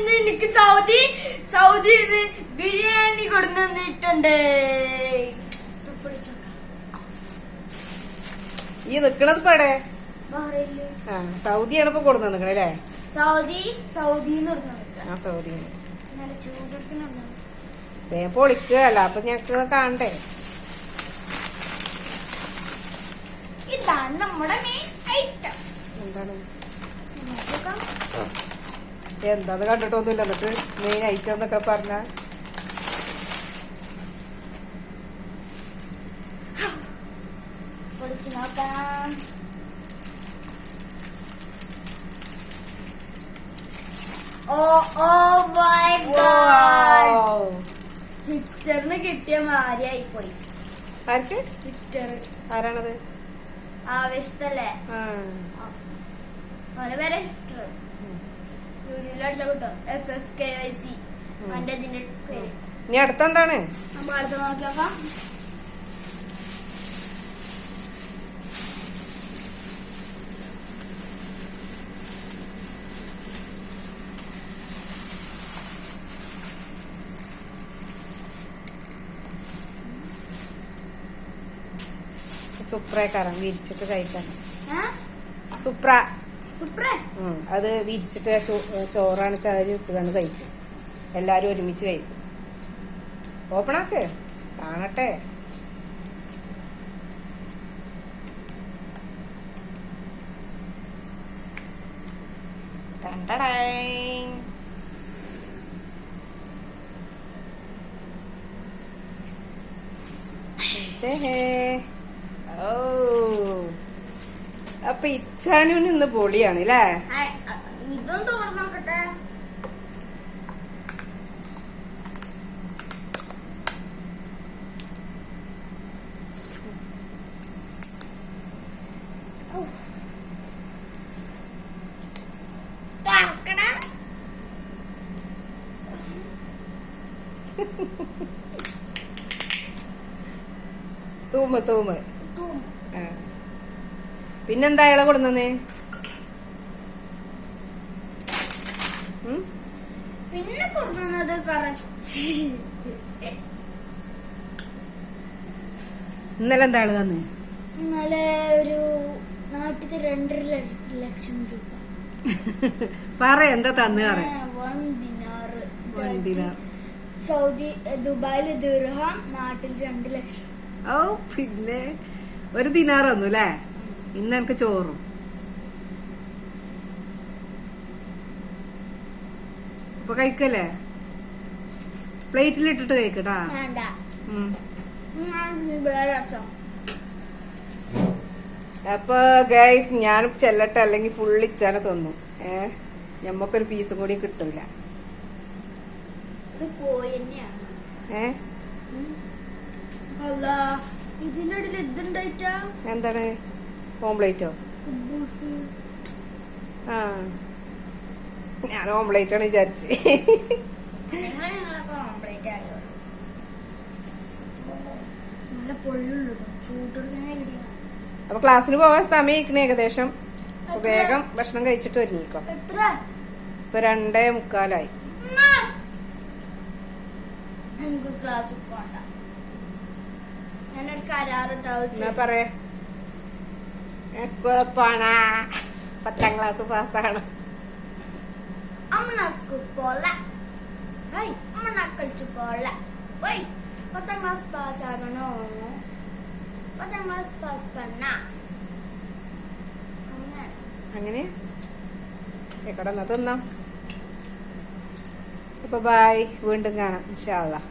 ഇന്ന് എനിക്ക് Saudi Saudi ഇത് ബിരിയാണി തന്നിട്ടുണ്ട്. ഈ നിക്കണത് പേടെ ആ സൗദിയാണ് ഇപ്പൊ കൊടുന്നു നിക്കണേ അല്ലേ? സൗദി സൗദി ആ സൗദി വേഗം പൊളിക്കുകയല്ല അപ്പൊ ഞങ്ങക്ക് കാണണ്ടേ? ഇതാണ് നമ്മുടെ മെയിൻ ഐറ്റം എന്താണ്? എന്താന്ന് കണ്ടിട്ടൊന്നുമില്ല. എന്നിട്ട് മെയിൻ ഐറ്റം എന്നൊക്കെ പറഞ്ഞ നോക്കാം. ഹിപ്സ്റ്ററിന് കിട്ടിയ മാരിയായി പോയി ആർക്ക്? ഹിപ്സ്റ്റർ. ആരാണത്? ആവേശത്തല്ലേ? ഓരോ പേരെ ഹിപ്സ്റ്റർ. ഇനി അടുത്ത എന്താണ് നോക്കിയോക്കാം സുപ്രക്കാരം വിരിച്ചിട്ട് കഴിക്കാൻ? സുപ്ര അത് വിരിച്ചിട്ട് ചോറാണ് ചാരി ഇട്ടുകൊണ്ട് കഴിക്കും. എല്ലാരും ഒരുമിച്ച് കഴിക്കും. ഓപ്പണാക്ക് കാണട്ടെ. Say ഇസേഹേ. ഓ അപ്പൊ ഇച്ഛാനുവിന് ഇന്ന് പൊളിയാണ് അല്ലേ തൂമ തൂമ. തൂമ. പിന്നെന്താ അയാളെ കൊടുന്നേ? പിന്നെ കൊടുക്കുന്നത് ഇന്നലെ എന്താ ഇള തന്നെ? ഇന്നലെ ഒരു നാട്ടിൽ രണ്ടര ലക്ഷം രൂപ. പറ എന്താ തന്നു പറ. സൗദി ദുബായിൽ ദുർഹ നാട്ടിൽ രണ്ട് ലക്ഷം. ഓ പിന്നെ ഒരു അല്ലേ ഇന്ന് എനിക്ക് ചോറും. ഇപ്പൊ കഴിക്കല്ലേ? പ്ലേറ്റിലിട്ടിട്ട് കഴിക്കട്ടാ. അപ്പൊ ഗൈസ് ഞാൻ ചെല്ലട്ടെ? അല്ലെങ്കിൽ ഫുള്ള് ഇച്ചാനെ തന്നു. ഏ? ഞമ്മക്കൊരു പീസും കൂടി കിട്ടൂല. എന്താണ്? ഓംപ്ലേറ്റോ? ആ. ഞാൻ ഓംപ്ലേറ്റ് ആണ്. വിചാരിച്ച് അപ്പൊ ക്ലാസ്സിന് പോകാൻ സമയം ഏകദേശം. വേഗം ഭക്ഷണം കഴിച്ചിട്ട് ഒരുങ്ങിക്കോ. ഇപ്പൊ രണ്ടേ മുക്കാലായി. എന്നാ പറയേ? ഞാൻ സ്കൂളിൽ പോണ പത്താം ക്ലാസ് പാസ്സാണ് അമ്മ സ്കൂൾ പോല ഹൈ അമ്മ കളിച്ചു പോല വൈ പത്താം ക്ലാസ് പാസ് ആകണോ പത്താം ക്ലാസ് പാസ് പണ്ണ അങ്ങനെ അങ്ങനെ എക്കടെ എന്നാ തിന്നാം അപ്പൊ ബായ് വീണ്ടും കാണാം ഇൻഷാല്ലാ